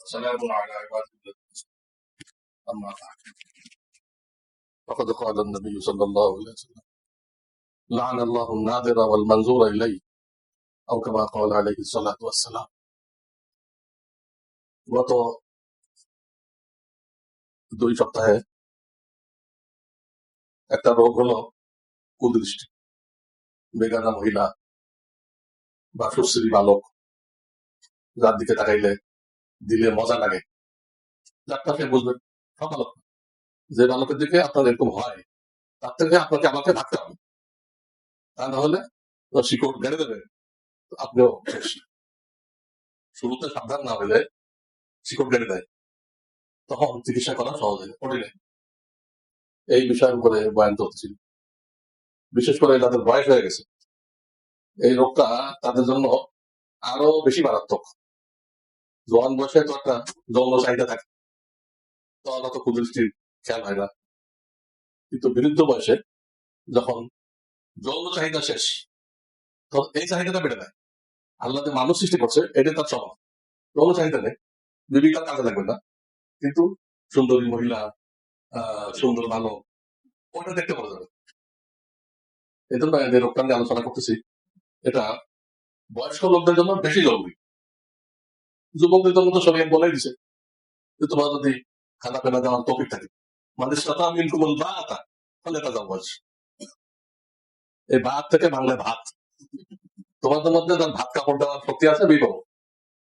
سلام على عباد الله أما بعد فقد قال النبي صلى الله عليه وسلم لعن الله الناظر والمنظور إليه أو كما قال عليه الصلاة والسلام গত দুই সপ্তাহে একটা রোগ হলো কুদৃষ্টি বেগানা মহিলা বা সুশ্রী বালক যার দিকে তাকাইলে দিলে মজা লাগে। যারটা সে বুঝবেন বালক যে বালকের দিকে আপনার এরকম হয়, তার থেকে আপনাকে আমাকে থাকতে হবে। তা না হলে শিকড় গেড়ে দেবে। আপনিও শুরুতে সাবধান না হলে শিকড় গেড়ে দেয়। তখন চিকিৎসা করা সহজ হয় কঠিন এই বিষয়ের উপরে বয়ান চলছিল বিশেষ করে যাদের বয়স হয়ে গেছে, এই রোগটা তাদের জন্য আরও বেশি মারাত্মক। জোয়ান বয়সে তো একটা যৌন চাহিদা থাকে। তখন অত কুদৃষ্টির খেয়াল হয় না কিন্তু বৃদ্ধ বয়সে যখন যৌন চাহিদা শেষ, তখন এই চাহিদাটা বেড়ে যায়। আল্লাহ যে মানুষ সৃষ্টি করছে, এটাই তার স্বভাব। যৌন চাহিদা নেই। জীবিকার কাজে লাগবে না। কিন্তু সুন্দরী মহিলা সুন্দর মানব ওটা দেখতে পাওয়া যাবে। এই জন্য যে রোগটা নিয়ে আলোচনা করতেছি, এটা বয়স্ক লোকদের জন্য বেশি জরুরি। যুবকদের জন্য তো সবাই বলে দিছে যে তোমার যদি খানা পেনা দেওয়ার টপিক থাকে মানে সাথে আমি কুমল বা আতা তাহলে এটা বয়স এই ভাত থেকে বাংলায় ভাত। তোমাদের মধ্যে যার ভাত কাপড় দেওয়ার শক্তি আছে বিবাহ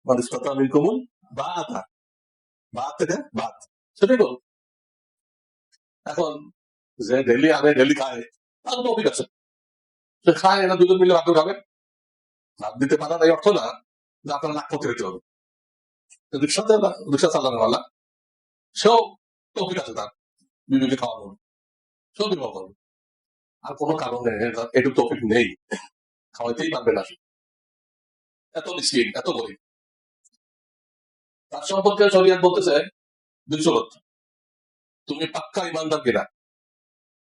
মানে সাথে আমি কুমল বা আতা ভাত থেকে ভাত। সেটাই বল এখন যে ডেলি আনে ডেলি খায়, তার টপিক আছে। সে খায়, এরা দুজন মিলে ভাত খাবে। ভাত দিতে পারার এই অর্থ না, যে আপনার নাক পথে হবে। রিক্সাতে রিক্সা বিবেকে খাওয়ানো সেও করবে আর কোনো কারণে এটুকু টপিক নেই। খাওয়াইতেই পারবে না এত মিসকিন এত গরিব তার সম্পর্কে শরিয়াত বলতেছে দুই শরত তুমি পাক্কা ইমানদার কিনা?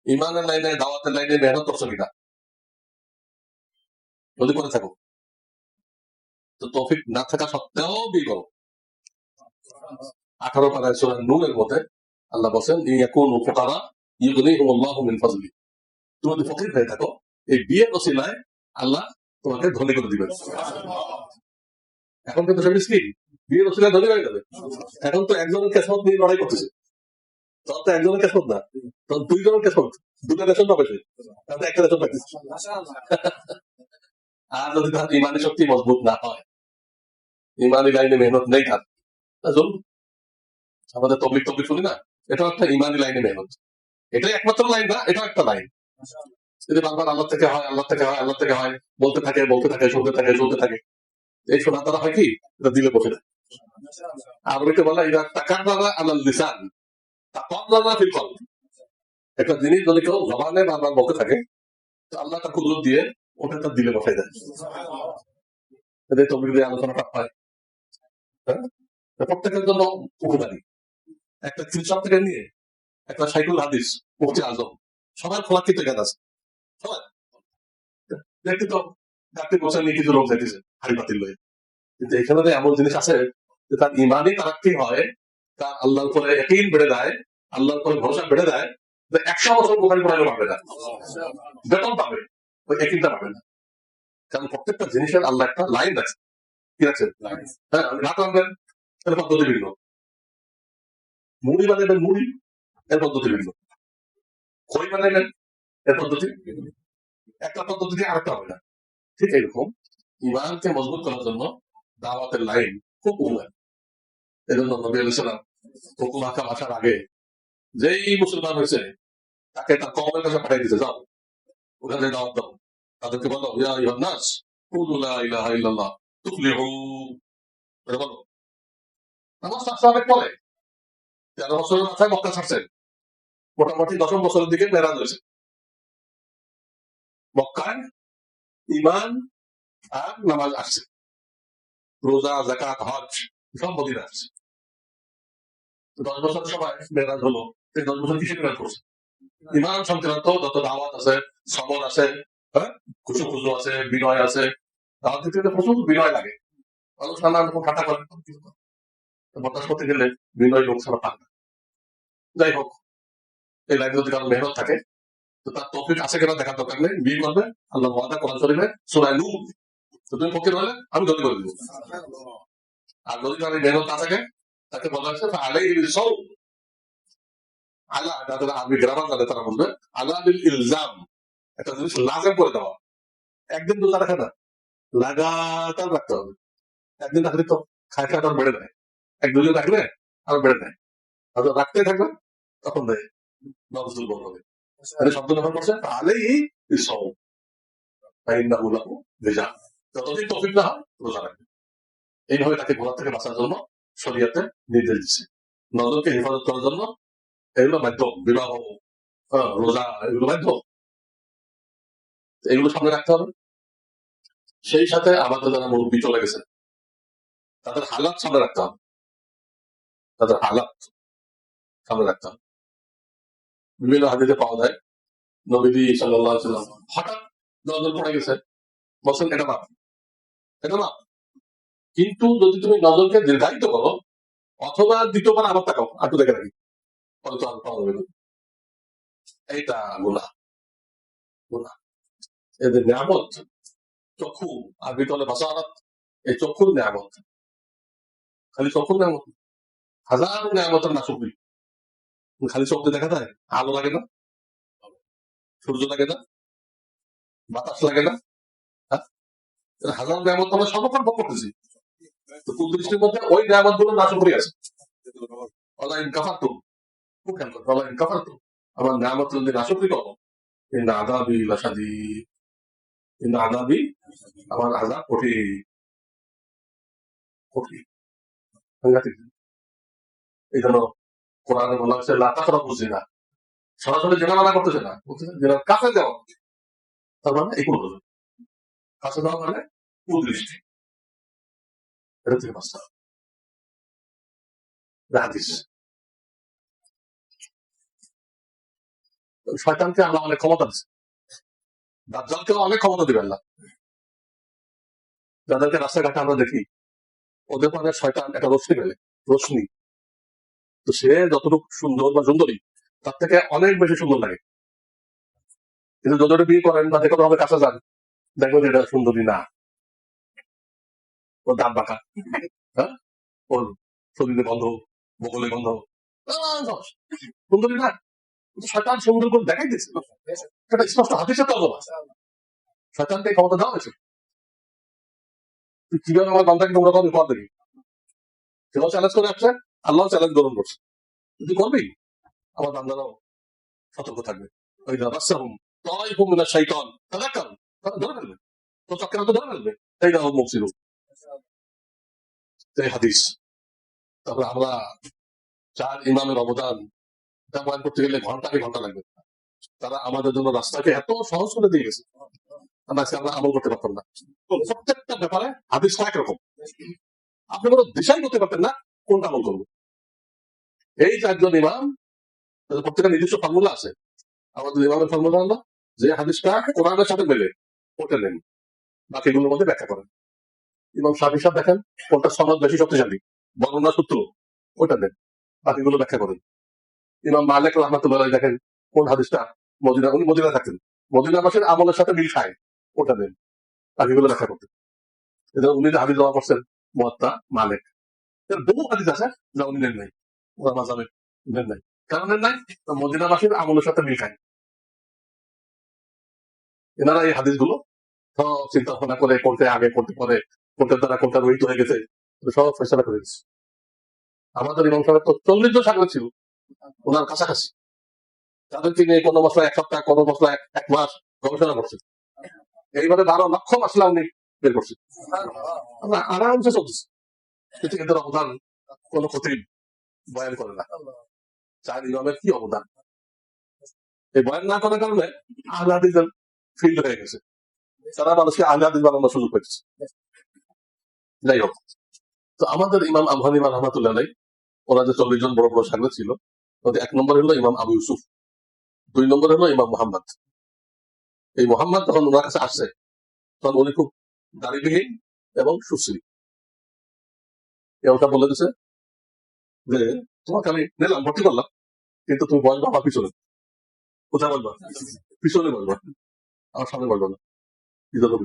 ইমানের লাইনে, দাওয়াতের লাইনে মেহনত করছ কিনা? যদি করে থাকো। তো তৌফিক না থাকা সত্ত্বেও বিয়ে আঠারো পাড়ায় সুরা নূরের মধ্যে আল্লাহ বলছেন ইয়াকুন ফুকারা ইউগনিহুম আল্লাহু মিন ফাজলি। তুমি যদি ফকির হয়ে থাকো, এই বিয়ের ওসিলায় আল্লাহ তোমাকে ধনী করে দিবেন। এখন কিন্তু সব মিসকিন, বিয়ের ওসিলায় ধনী হয়ে যাবে। এখন তো একজনের কেসমত নিয়ে লড়াই করতেছে। তখন তো একজনের কেসমত না তখন দুইজনের কেসমত দুটো রেশন পাবে সে তাহলে একটা রেশন পাইতেছে আর যদি তার ইমানি শক্তি মজবুত না হয়, ইমানি লাইনে মেহনত নেই তার। তা আমাদের তবলিক তবলিক শুনি না? এটাও একটা ইমানি লাইনে মেহনত এটাই একমাত্র লাইন না, এটাও একটা লাইন। যদি বারবার আল্লাহ থেকে হয় আল্লাহ থেকে হয় আল্লাহ থেকে হয়, বলতে থাকে বলতে থাকে, শুনতে থাকে শুনতে থাকে। এই শোনা দ্বারা হয় কি? এটা দিলে বসে যায়। আরবিতে বলা এটা টাকার দ্বারা আল্লাহ লিসান তাকওয়ার দ্বারা ফিল একটা জিনিস যদি কেউ জবানে বারবার বলতে থাকে, তো আল্লাহ তার কুদরত দিয়ে ওটা তার দিলে বসাই দেয়। এদের তবলিক দিয়ে আলোচনাটা হয় হ্যাঁ? তো প্রত্যেকের জন্য উপকারী। একটা কৃষক থেকে নিয়ে একটা সাইকুল হাদিস মুফতি আজম সবার খোলা কিন্তু জ্ঞান আছে। দেখতে তো ডাক্তার বছর নিয়ে কিছু যাইতেছে হাড়ি পাতিল লয়ে কিন্তু এখানে তো এমন জিনিস আছে যে তার ইমানই তারাক্তি হয় তার আল্লাহর উপরে একই বেড়ে দেয় আল্লাহর উপরে ভরসা বেড়ে দেয় একশো বছর বোখারি পড়াইলে পারবে না। বেতন পাবে ওই পাবে না। কারণ প্রত্যেকটা জিনিসের আল্লাহ একটা লাইন আছে। ঠিক আছে? হ্যাঁ ভাত আনবেন এর পদ্ধতি ভিন্ন। মুড়ি বানাবেন মুড়ি, এর পদ্ধতি ভিন্ন। খই বানাবেন এর পদ্ধতি একটা পদ্ধতি দিয়ে আরেকটা হবে না। ঠিক এরকম ইমানকে মজবুত করার জন্য দাওয়াতের লাইন খুব এই জন্য নবী আলাইসালাম হুকুম হাকাম আসার আগে যেই মুসলমান হয়েছে, তাকে তার কমের কাছে পাঠিয়ে দিতে যাও, ওখানে দাওয়াত দাও। তাদেরকে বলো, ইয়া ইহান নাস, কুলু লা ইলাহা ইল্লাল্লাহ, তুফলিহু। বলো তেরো বছরের মাথায় মক্কা ছাড়ছেন। মোটামুটি দশম বছরের দিকে মেরাজ হয়েছে। মক্কায় ইমান আর নামাজ আসছে। রোজা জাকাত হজ সব মদিনা আসছে। দশ বছর সময় মেরাজ হলো। এই দশ বছর কিসে মেরাজ করছে? ইমান সংক্রান্ত যত দাওয়াত আছে, সবর আছে হ্যাঁ? খুশু খুশু আছে, বিনয় আছে। দাওয়াত দিতে প্রচুর বিনয় লাগে। মানুষ নানান রকম ঠাট্টা করে। বরদাস্ত করতে গেলে বিনয় লোক ছাড়া পান না। যাই হোক, এই লাইনে যদি কারও মেহনত থাকে, তো তার তফিক আছে কিনা দেখার দরকার নেই। বিয়ে করবে, আল্লাহ ওয়াদা, কোরআন শরীফে সুরায় নূর। তো তুমি পক্ষে হলে আমি গতি করে দিব। আর যদি কারও মেহনত না থাকে, তাকে বলা হচ্ছে আলাই সৌ আল্লাহ যাদের আরবি গ্রামার তারা বলবে বিল ইলজাম। একটা জিনিস লাগাম করে দেওয়া। একদিন রোজা রাখে না। লাগাতার রাখতে হবে। একদিন রাখলে তো খায় খায় বেড়ে নেয় এক দুজন রাখলে আর বেড়ে নেয় আর রাখতে থাকবে তখন দেয় নজরুল বড় হবে। তাহলে শব্দ ব্যবহার করছে তাহলেই সৌ তাই না উলাহ ভেজা যতদিন তফিক না হয় রোজা রাখবে। এইভাবে তাকে ঘোরা থেকে বাঁচার জন্য শরীয়তে নির্দেশ দিচ্ছে নজরকে হেফাজত করার জন্য এগুলো মাধ্যম বিবাহ রোজা এগুলো মাধ্যম। এগুলো সামনে রাখতে হবে। সেই সাথে আমাদের যারা মুরব্বী চলে গেছে তাদের হালাত সামনে রাখতে হবে। তাদের হালাত সামনে রাখতে হবে। বিভিন্ন হাদিতে পাওয়া যায় নবীদি সাল্লাহ সাল্লাম হঠাৎ নজর পড়ে গেছে বলছেন, এটা না এটা না কিন্তু যদি তুমি নজরকে দীর্ঘায়িত করো, অথবা দ্বিতীয়বার আবার তাকাও একটু দেখে রাখি পরে তো আর পাওয়া যাবে এইটা গুণা গুণা এদের নিয়ামত চক্ষু, আর বিতলে ভাষা এই চক্ষুর নিয়ামত। খালি চক্ষুর নিয়ামত। হাজার নিয়ামতের খালি চোখ দেখা যায়, আলো লাগে না, সূর্য লাগে না, বাতাস লাগে না হ্যাঁ? হাজার নিয়ামত আমরা সর্বক্ষণ ভোগ করতেছি। তো মধ্যে ওই নিয়ামতগুলো আছে। অলা ইনকাফার তো খেয়াল করো তো আমার নিয়ামত যদি কিন্তু আদাবি লাসাদি কিন্তু আদাবি আমার আজাব কঠিন। কঠিন। এই জন্য কোরআনে বলা হচ্ছে লাতা করা বুঝি না। সরাসরি জেনা মানা করতেছে না। জেনার কাছে যাওয়া তার মানে এই কোনো কাছে যাওয়া মানে কুদৃষ্টি এটা থেকে শয়তানকে আল্লাহ অনেক ক্ষমতা দিচ্ছে দাজ্জালকেও অনেক ক্ষমতা দিবে আল্লাহ। যাদেরকে রাস্তাঘাটে আমরা দেখি, ওদের মানে শয়তান একটা রশ্মি ফেলে। রশ্মি। তো সে যতটুকু সুন্দর বা সুন্দরী, তার থেকে অনেক বেশি সুন্দর লাগে। কিন্তু যত বিয়ে করেন বা দেখো হবে কাছে যান। দেখবেন এটা সুন্দরী না। ওর দাঁত বাঁকা। হ্যাঁ? ওর শরীরে গন্ধ, বগলে গন্ধ। সুন্দরী না। শয়তান সুন্দর করে দেখাই দিচ্ছে এটা স্পষ্ট, হাতের সাথে অথবা শয়তানকে ক্ষমতা দেওয়া হয়েছে। তুই কীভাবে আমার বান্দাকে তোমরা করবে কর দেখি সেও চ্যালেঞ্জ করে আসছে। আল্লাহ চ্যালেঞ্জ গ্রহণ করছে তুই করবি? আমার বান্দারাও সতর্ক থাকবে। ওই তারা ধরে ফেলবে। তো চক্রান্ত ধরে ফেলবে। না হাদিস। তারপরে আমরা চার ইমামের অবদান এটা বয়ান করতে গেলে ঘন্টাকে ঘণ্টা লাগবে। তারা আমাদের জন্য রাস্তাকে এত সহজ করে দিয়ে গেছে। আজকে আমরা আমল করতে পারতাম না। প্রত্যেকটা ব্যাপারে হাদিস কয়েক রকম আপনি কোনো দিশাই করতে পারতেন না, কোনটা আমল করব? এই চারজন ইমাম প্রত্যেকের নিজস্ব ফর্মুলা আছে। আমাদের ইমামের ফর্মুলা হলো যে হাদিসটা কোরআনের সাথে মেলে ওটা নেন। বাকিগুলোর মধ্যে ব্যাখ্যা করেন। ইমাম শাহি সাহেব দেখেন, কোনটা সনদ বেশি শক্তিশালী বর্ণনা সূত্র ওটা নেন। বাকিগুলো ব্যাখ্যা করেন। ইমাম মালিক রহমাতুল্লাহ দেখেন, কোন হাদিসটা মদিনা, উনি মদিনা থাকতেন। মদিনা মাসের আমলের সাথে মিল খায় ওটা নেন। বাকিগুলো ব্যাখ্যা করতেন। এদের উনি হাদিস জমা করছেন মহাত্মা মালিক। এর বহু হাদিস আছে যা উনি নেন নাই। ওরা মাজাবে নেন নাই। নেন নাই, তো মদিনা আমলের সাথে মিল খায় এনারা এই হাদিসগুলো সব চিন্তা ভাবনা করে কোনটা আগে কোনটা পরে কোনটার দ্বারা কোনটা রহিত হয়ে গেছে সব ফেসলা করে দিচ্ছে আমাদের ইমাম সাহেব তো চল্লিশ জন সাগর ছিল, ওনার কাছাকাছি। তাদেরকে নিয়ে কোনো মশলা এক সপ্তাহ, কোনো মশলা এক- মাস গবেষণা করছে এইভাবে বারো লক্ষ মশলা উনি বের করছে আরামসে চলছে কিন্তু এদের অবদান কোনো ক্ষতি বয়ান করে না। চার ইমামের কি অবদান? এই বয়ান না করার কারণে আহ্লাদিদের ফিল্ড হয়ে গেছে। তারা মানুষকে আহ্লাদিস বানানোর সুযোগ পেয়েছে। যাই হোক। তো আমাদের ইমাম আবহান ইমাম রহমাতুল্লাহ আলাই ওরা যে চল্লিশ জন বড় বড় সাগর ছিল ওদের এক নম্বর হলো ইমাম আবু ইউসুফ দুই নম্বর হলো ইমাম মোহাম্মদ। এই মোহাম্মদ যখন ওনার কাছে আসছে তখন উনি খুব দাড়িবিহীন এবং সুশ্রী। এমনটা বলে দিছে যে তোমাকে আমি নিলাম, ভর্তি করলাম, কিন্তু তুমি বসবা আমার পিছনে। কোথায় বসবা পিছনে বসবা আমার সামনে বসবা না। কি জন্য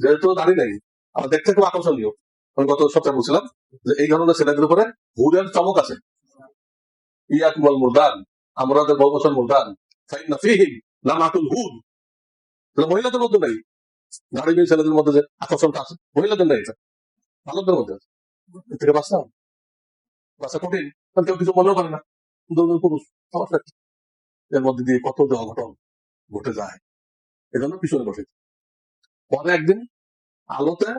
যেহেতু দাঁড়িয়ে নেই আমার দেখতে খুব আকর্ষণীয়। আমি গত সপ্তাহে বলছিলাম যে এই ধরনের ছেলেদের উপরে হুরের চমক আছে। ইয়াক বল মুরদান, আমরাদের বহু মুরদান ফাইন ফিহিম লামাতুল হুদ। মহিলাদের মধ্যে নেই। গাড়ি মেয়ে ছেলেদের মধ্যে যে আকর্ষণটা আছে। মহিলাদের নেই এটা। বালকদের মধ্যে আছে। এর থেকে বাঁচা বাঁচা কঠিন কারণ কেউ কিছু মনেও করে না। দুজন পুরুষ সমস্যা কি? এর মধ্যে দিয়ে কত যে অঘটন ঘটে যায়, এজন্য পিছনে বসে পরে একদিন আলোতে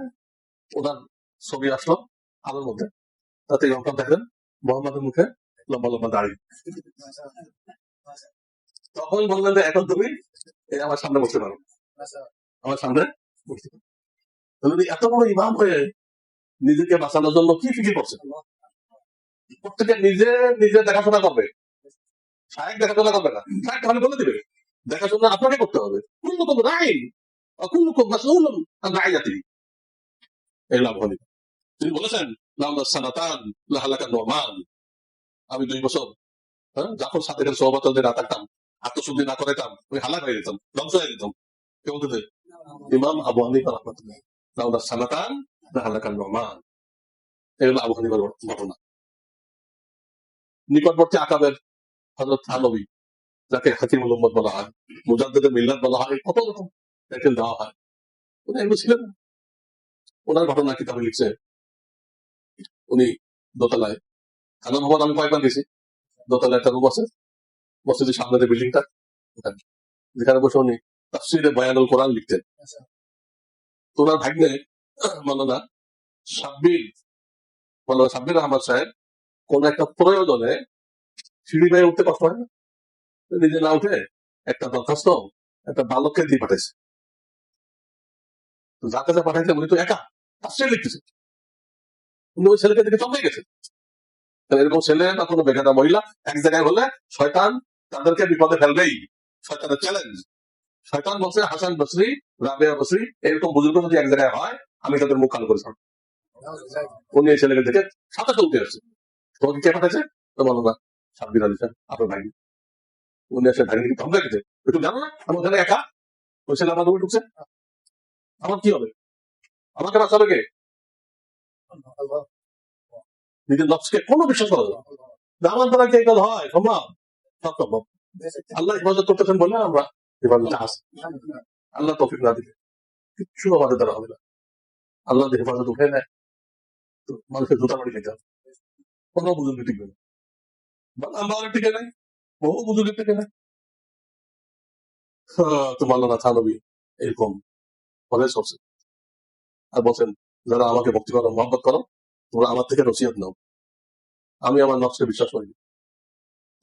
ওনার ছবি আসলো আলোর মধ্যে। তাতে যখন দেখেন, মোহাম্মদের মুখে লম্বা লম্বা দাড়ি। তখন বললেন যে, এখন তুমি এই আমার সামনে বসতে পারো। আমার সামনে বসতে পারো। এত বড় ইমাম হয়ে নিজেকে বাঁচানোর জন্য কি ফিকির করছে প্রত্যেকে নিজে নিজে দেখাশোনা করবে। সাহেব দেখাশোনা করবে না। সাহেব তাহলে বলে দিবে, দেখাশোনা আপনাকে করতে হবে। কুল্লুকুম রাইন অকুল্লুকুম মাসউলুন আন রাইয়াতি। এই লাভ হলি তিনি বলেছেন লাউলা সানাতান লাহালাকা নোমান। আমি দুই বছর হ্যাঁ যখন সাথে সহবাতদের না থাকতাম, আত্মশুদ্ধি না করাইতাম ওই হালাক হয়ে যেতাম, ধ্বংস হয়ে যেতাম। কেউ বলতে ইমাম আবু হানিফা রহমাতুল্লাহ লাউলা সানাতান লাহালাকা নোমান। এগুলো আবু হানিফার ঘটনা। নিকটবর্তী আকাবের হজরত থানবী যাকে হাকিমুল উম্মদ বলা হয় মুজাদ্দেদের মিল্লাত বলা হয় কত রকম টাইটেল দেওয়া হয়। উনি এগুলো ছিলেন ওনার ঘটনা কিতাবে লিখছে উনি দোতলায়। খানা ভবন আমি কয়েকবার গেছি। দোতলায় একটা রুম আছে মসজিদের সামনে যে বিল্ডিংটা যেখানে বসে উনি তাফসিরে বয়ানুল কোরআন লিখতেন। তো ওনার ভাগ্নে মালানা সাব্বির মালানা সাব্বির আহমদ সাহেব কোন একটা প্রয়োজনে সিঁড়ি বেয়ে উঠতে কষ্ট হয় না। নিজে না উঠে একটা দরখাস্ত, একটা বালককে দিয়ে পাঠাইছে। যার কাছে পাঠাইছে উনি তো একা তাফসির লিখতেছে। উনি ওই ছেলেকে দেখে চমকে গেছে। তাহলে এরকম ছেলে বা কোনো বেকার মহিলা এক জায়গায় হলে শয়তান তাদেরকে বিপদে ফেলবেই। শয়তানের চ্যালেঞ্জ শয়তান বলছে, হাসান বসরি, রাবেয়া বসরি, এরকম বুজুর্গ যদি এক জায়গায় হয়, আমি তাদের মুখ কালো করে ছাড়বো। উনি এই ছেলেকে দেখে সাথে চলতে আসছে। তোমাকে সাব্বির আলী খান আপনার উনি ধমকা গেছে একটু জানো না ওখানে একা। ওই ছেলে আমার রুমে ঢুকছে। আমার কি হবে? আমাকে বাঁচাবে কে? নিজের কোনো বিশ্বাস করা যাবে। আমার দ্বারা কি হয় সম্ভব? সব সম্ভব। আল্লাহ হেফাজত করতেছেন বলে আমরা হেফাজতে আসি আল্লাহ তফিক না দিলে কিচ্ছু আমাদের দ্বারা হবে না। আল্লাহ হেফাজত উঠে নেয়, তো মানুষের জুতা বাড়ি খেতে হবে। কোনো বুজুর্গ টিকবে না। অনেক টিকে নাই। বহু বুজুর্গ টিকে নাই। হ্যাঁ, তো মাল্লানা থানবী এরকম। কলেজ করছে আর বলছেন যারা আমাকে ভক্তি করো মহব্বত করো তোমরা আমার থেকে নসিহত নাও। আমি আমার নকশকে বিশ্বাস করি।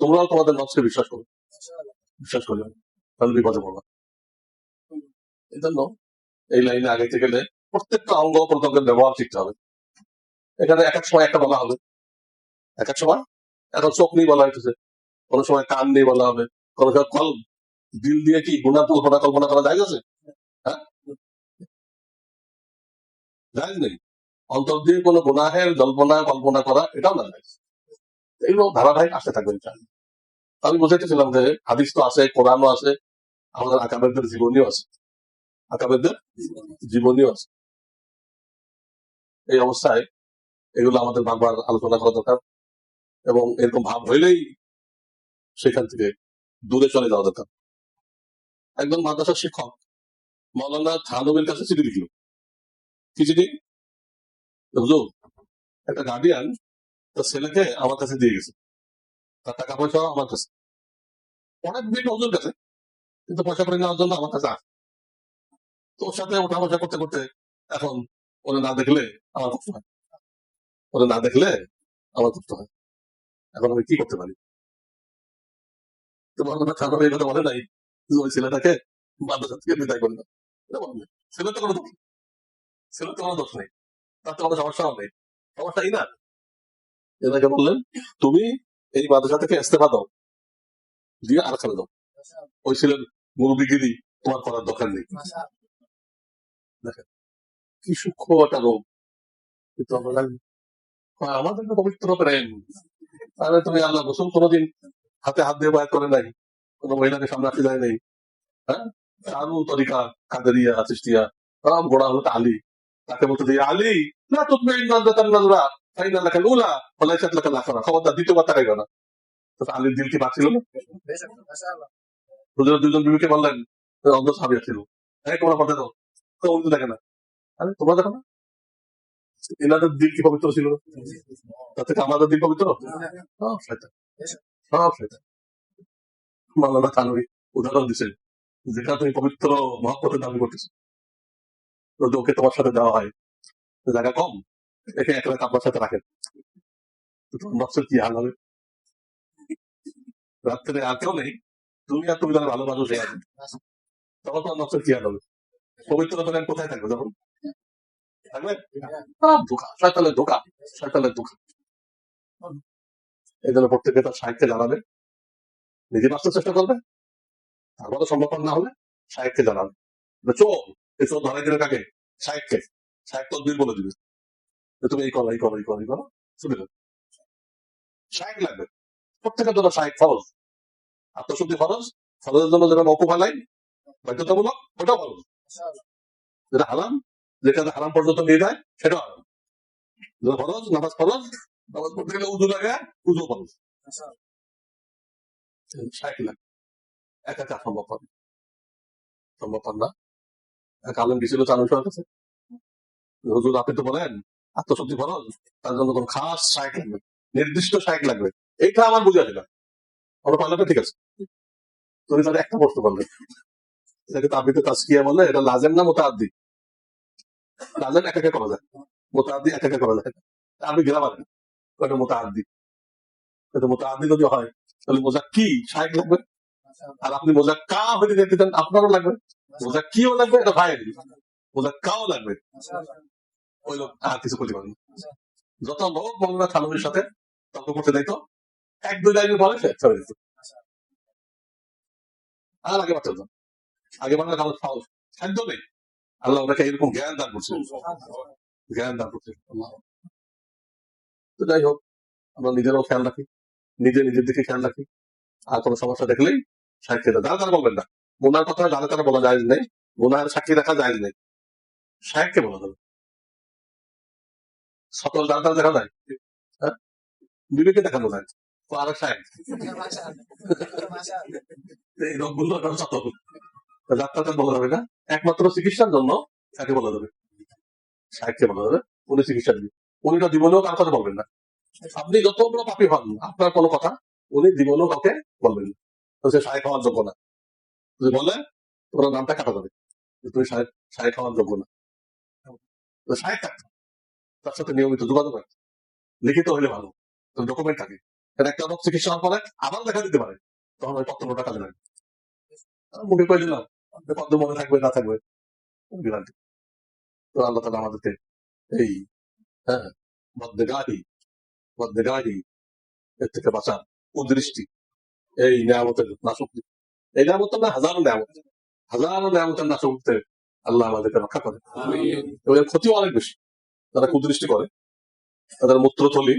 তোমরাও তোমাদের নকশকে বিশ্বাস করো। বিশ্বাস করি। না। তাহলে বিপদে পড়বা এই জন্য এই লাইনে আগাইতে গেলে প্রত্যেকটা অঙ্গ প্রত্যঙ্গের ব্যবহার শিখতে হবে। এখানে এক এক সময় একটা বলা হবে। এক এক সময়? এখন চোখ নিয়ে বলা হইতেছে। কোনো সময় কান নিয়ে বলা হবে, কোনো সময় কল, দিল দিয়ে কি গুণা কল্পনা কল্পনা করা যায় আছে হ্যাঁ? যায় নেই। অন্তর দিয়ে কোনো গুনাহের জল্পনা কল্পনা করা, এটাও না এগুলো ধারাবাহিক আসতে থাকবে। আমি বুঝাইতেছিলাম যে হাদিস তো আছে, কোরআনও আছে, আমাদের আকাবেরদের জীবনীও আছে। আকাবেরদের জীবনীও আছে। এই অবস্থায় এগুলো আমাদের বারবার আলোচনা করা দরকার। এবং এরকম ভাব হইলেই সেখান থেকে দূরে চলে যাওয়া দরকার। একজন মাদ্রাসার শিক্ষক, মৌলানা থানবীর কাছে চিঠি লিখল। কি চিঠি? হুজুর, একটা গার্ডিয়ান তার ছেলেকে আমার কাছে দিয়ে গেছে। তার টাকা পয়সা আমার কাছে। অনেক বিভিন্ন হুজুর কাছে, কিন্তু পয়সা করে নেওয়ার জন্য আমার কাছে আসে। তো ওর সাথে ওঠা বসা করতে করতে এখন ওরা না দেখলে আমার কষ্ট হয়। ওরা না দেখলে আমার কষ্ট হয়। এখন আমি কি করতে পারি? তো বললাম থানার এই কথা বলে নাই ওই ছেলেটাকে মাদ্রাসা থেকে বিদায় করে দাও। এটা। ছেলে তো কোনো দোষ। ছেলে তো কোনো দোষ নেই। তার তো কোনো সমস্যাও নেই। সমস্যা এই না। এনাকে বললেন, তুমি এই মাদ্রাসা থেকে ইস্তেফা দাও। দিয়ে আর খেলে দাও। ওই ছেলের মুরব্বীগিরি তোমার করার দরকার নেই। কি সূক্ষ্ম একটা রোগ। কিন্তু আমরা জানি। আমাদের তো পবিত্র প্রেম। তাহলে তুমি আল্লাহ রসুল কোনোদিন হাতে হাত দিয়ে বায়াত করে নাই? কোন মহিলাকে সামনে আসতে যায় নাই? হ্যাঁ? তরিকা কাদেরিয়া চিস্তিয়া সব গোড়া হলো আলী তাকে বলতে দিয়ে আলী না। তুমি না? না অন্ধ সাবিয়া ছিল তো দেখে না। তোমরা দেখো না? এনাদের দিল কি পবিত্র ছিল? তার থেকে আমাদের দিল পবিত্র? মাওলানা থানবী উদাহরণ দিচ্ছেন যেটা তুমি পবিত্র মহব্বতের দাবি করতেছো। যদি ওকে তোমার সাথে দেওয়া হয় জায়গা কম, একে এক রাত আপনার সাথে রাখেন। তোমার কি হাল হবে? রাত্রে আর কেউ নেই, তুমি আর তুমি তাহলে ভালো মানুষ হয়ে তখন তোমার নকশের কি হাল হবে? পবিত্র তখন কোথায় থাকবে তখন? থাকবে ধোকা শয়তানের ধোকা শয়তানের ধোকা। এই জন্য প্রত্যেকে তার সাহিত্যে জানাবে নিজে বাঁচতে চেষ্টা করবে তারপরে সম্ভব না হলে সাহেবকে জানাবে চোর এই চোর ধরাই দিলে কাকে? সাহেবকে সাহেব তদবির বলে দিবে। তুমি এই করো এই করো এই করো এই করো শুনে সাহেব লাগবে। প্রত্যেকের জন্য সাহেব ফরজ। আত্মশুদ্ধি ফরজ। ফরজের জন্য যেটা মকুফ আলাই বাধ্যতামূলক ওটাও ফরজ। যেটা হারাম যেখানে হারাম পর্যন্ত নিয়ে যায় সেটাও হারাম যেটা ফরজ, নামাজ ফরজ, নামাজ পড়তে গেলে উজু লাগে, উজু ফরজ। লাগবে। নির্দিষ্ট সাইক লাগবে। এইটা আমার বুঝে আসে না। আমরা পারলে ঠিক আছে। তুমি তাহলে একটা প্রশ্ন করলে এটাকে তাবিতে তাস্কিয়া বলে, এটা লাজেম না মোতাদ্দি লাজেম একাকে করা যায়। মোতাদ্দি একাকে করা যায়। আমি গেলাম আর এটা মোতাদ্দি এটা মোতাদ্দি যদি হয়, তাহলে মোজা কি সাইক লাগবে। আর আপনি মোজা কা হইতে দেখতে চান, আপনারও লাগবে। মোজা কিও লাগবে, এটা ভাই মোজা কাও লাগবে। ওই লোক আর কিছু করতে পারেন যত লোক মৌলানা থানবির সাথে তর্ক করতে দিত এক দুই লাইনের পরে ছেড়ে দিত আর আগে বাচ্চা আগে কারও সাহস। খাদ্য নেই। আল্লাহ ওনাকে এরকম জ্ঞান দান করছে জ্ঞান দান করছে আল্লাহ। তো যাই হোক আমরা নিজেরাও খেয়াল রাখি নিজে নিজের দিকে খেয়াল রাখি। আর কোনো সমস্যা দেখলেই সাক্ষী দেয় যারা তারা বলবেন না। গুনার কথা যারা তারা বলা যায় নেই। গুনার সাক্ষী রাখা যায় নেই। সাহেবকে বলা যাবে। সকল যারা তারা দেখা যায়? হ্যাঁ? বিবেকে দেখানো যায়? তো আর এক সাহেব এই রোগগুলো সকল ডাক্তারকে বলা যাবে না। একমাত্র চিকিৎসার জন্য তাকে বলা যাবে। সাহেবকে বলা যাবে, উনি চিকিৎসা দিবে। উনি তো জীবনেও কার কথা বলবেন না। আপনি যত বড় পাপি হন, আপনার কোনো কথা উনি জীবনেও কাউকে বলবেন না। সে সাহেব হওয়ার যোগ্য না। যদি বলে তোমার নামটা কাটা যাবে। তুমি সাহেব সাহেব হওয়ার যোগ্য না। সাহেব থাকতে। তার সাথে নিয়মিত যোগাযোগ রাখতে। লিখিত হইলে ভালো। তো ডকুমেন্ট থাকে। কারণ একটা লোক চিকিৎসা হওয়ার পরে আবার দেখা দিতে পারে। তখন ওই পত্রটা কাজে আর মুখে কয়ে দিলাম যে মনে থাকবে না থাকবে? বিরান্তি তো আল্লাহ তালা আমাদেরকে এই হ্যাঁ বদ্দেগাহি বদ্দেগাহি এর থেকে বাঁচান। উদৃষ্টি এই নিয়ামতের নাশক এই নিয়ামত না হাজারো নিয়ামত। হাজারো নিয়ামতের নাশক থেকে আল্লাহ আমাদেরকে রক্ষা করে এবং এর ক্ষতিও অনেক বেশি। তারা কুদৃষ্টি করে? তাদের মূত্রথলি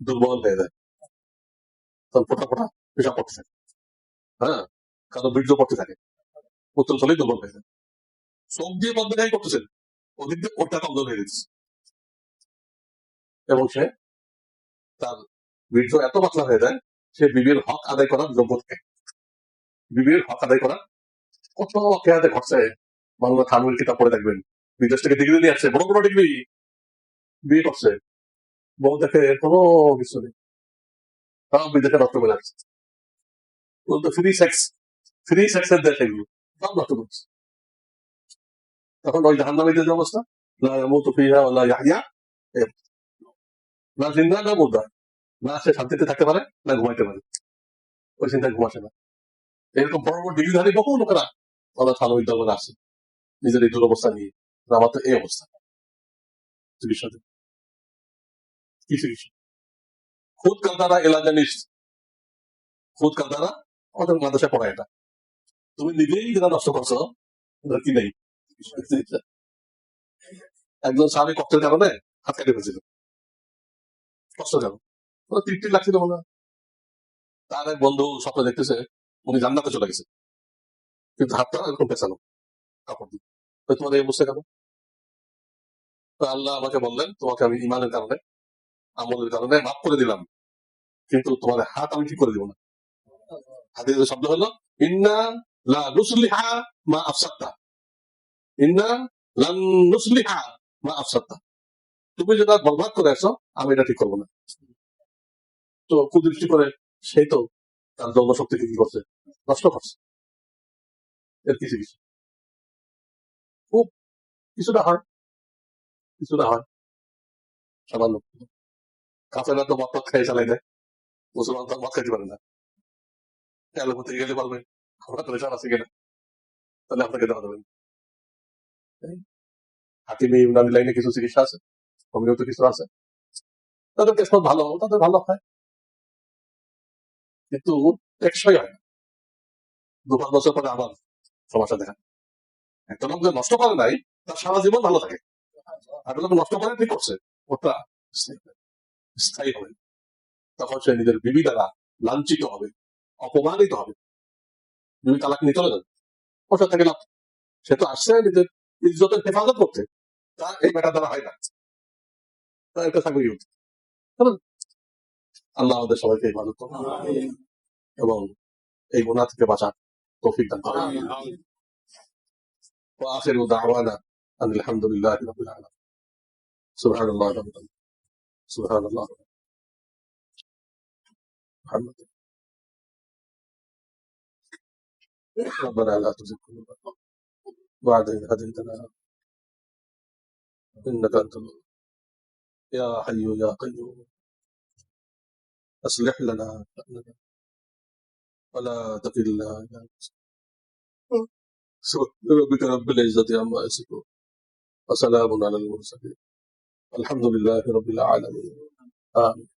দুর্বল হয়ে যায়। তখন ফোটা ফোটা পেশা পড়তে থাকে। হ্যাঁ কারও বীর্য পড়তে থাকে। মূত্রথলি দুর্বল হয়ে যায় চোখ দিয়ে বদলাই করতেছেন দিয়ে ওটা কমজোর হয়ে যাচ্ছে এবং সে তার বীর্য এত পাতলা হয়ে যায়, সে বিবির হক আদায় করার যোগ্য থাকে। বিবির হক আদায় করার কত কেয়াতে ঘটছে, বাংলা থানবির কিতাব পড়ে দেখবেন বিদেশ থেকে ডিগ্রি নিয়ে আসছে, বড় বড় ডিগ্রি? বিয়ে করছে। বউ দেখে কোনো কিছু নেই। সব বিদেশে করে আসছে ফ্রি সেক্স ফ্রি সেক্সের দেশ এগুলো। সব নষ্ট করছে তখন ওই জাহান্নামীদের অবস্থা? লা ইয়াহইয়া। এই অবস্থা। না জিন্দা, না না সে শান্তিতে থাকতে পারে, না ঘুমাইতে পারে। ওই ঘুমাসে না। এরকম বড় বড় ডিগ্রিধারী বহু লোকেরা আসে নিজের এই দুরবস্থা নিয়ে। আমার তো এই অবস্থা। চিকিৎসাতে কি চিকিৎসা খুদ কালতারা এলাজানিস খুদ কালতারা আমাদের মাদ্রাসায় পড়ায় এটা। তুমি নিজেই যেটা নষ্ট করছ ওটার কি নেই একজন স্বামী কষ্টের কারণে হাত কাটে ফেলছিল কষ্ট কেন তৃপ্তি লাগছিল মনে তার এক বন্ধু স্বপ্ন দেখতেছে, উনি জান্নাতে চলে গেছে। কিন্তু হাতটা এরকম পেছানো কাপড় দিয়ে। তো তোমার এই অবস্থা কেন? আল্লাহ আমাকে বললেন, তোমাকে আমি ইমানের কারণে, আমলের কারণে মাফ করে দিলাম। কিন্তু তোমার হাত আমি ঠিক করে দিব না। হাতের শব্দ হলো, ইন্না লা মা আফসাত্তা মা আফসাত্তা তুমি যেটা বরবাদ করে আসো, আমি এটা ঠিক করব না। তো কুদৃষ্টি করে সেই তো তার যৌন শক্তিকে কি করছে? নষ্ট করছে। এর কিছু কিছু। খুব কিছুটা হয়। কিছুটা হয়। সামান্য। কাফেরা তো মত খাই চালাই দেয়। মুসলমান তো মত খাইতে পারে না। অ্যালোপ্যাথি গেলে বলবে আমরা প্রেশার আছে কিনা তাহলে আপনাকে দেওয়া যাবে হাকিমে ইউনানি লাইনে কিছু চিকিৎসা আছে হোমিওতে কিছু আছে তাদের কেসমত ভালো তাদের ভালো হয় কিন্তু টেকসই হয় দু পাঁচ বছর পরে আবার সমস্যা দেখা একটা লোক যে নষ্ট করে নাই তার সারা জীবন ভালো থাকে আর লোক নষ্ট করে ঠিক করছে ওটা। স্থায়ী হবে তখন সে নিজের বিবি দ্বারা লাঞ্ছিত হবে অপমানিত হবে বিবি তালাক নিয়ে চলে যাবে ওটা থেকে লাভ সে তো আসছে নিজের ইজ্জতের হেফাজত করতে তা এই বেটা দ্বারা হয় না তা এটা থাকবে ইউথ আল্লাহ আমাদের সবাইকে হেফাজত করুন এবং এই গুণা থেকে বাঁচার তৌফিক দান করুন وآخر دعوانا أن الحمد لله رب العالمين سبحان الله رب العالمين سبحان الله محمد ربنا لا تزغ قلوبنا بعد إذ هديتنا. إنك أنت. يا حي يا قيوم. أصلح لنا شأننا. ولا تكلنا إلى ربك رب العزة عما يصفون. وسلام على المرسلين. الحمد لله رب العالمين. آمين.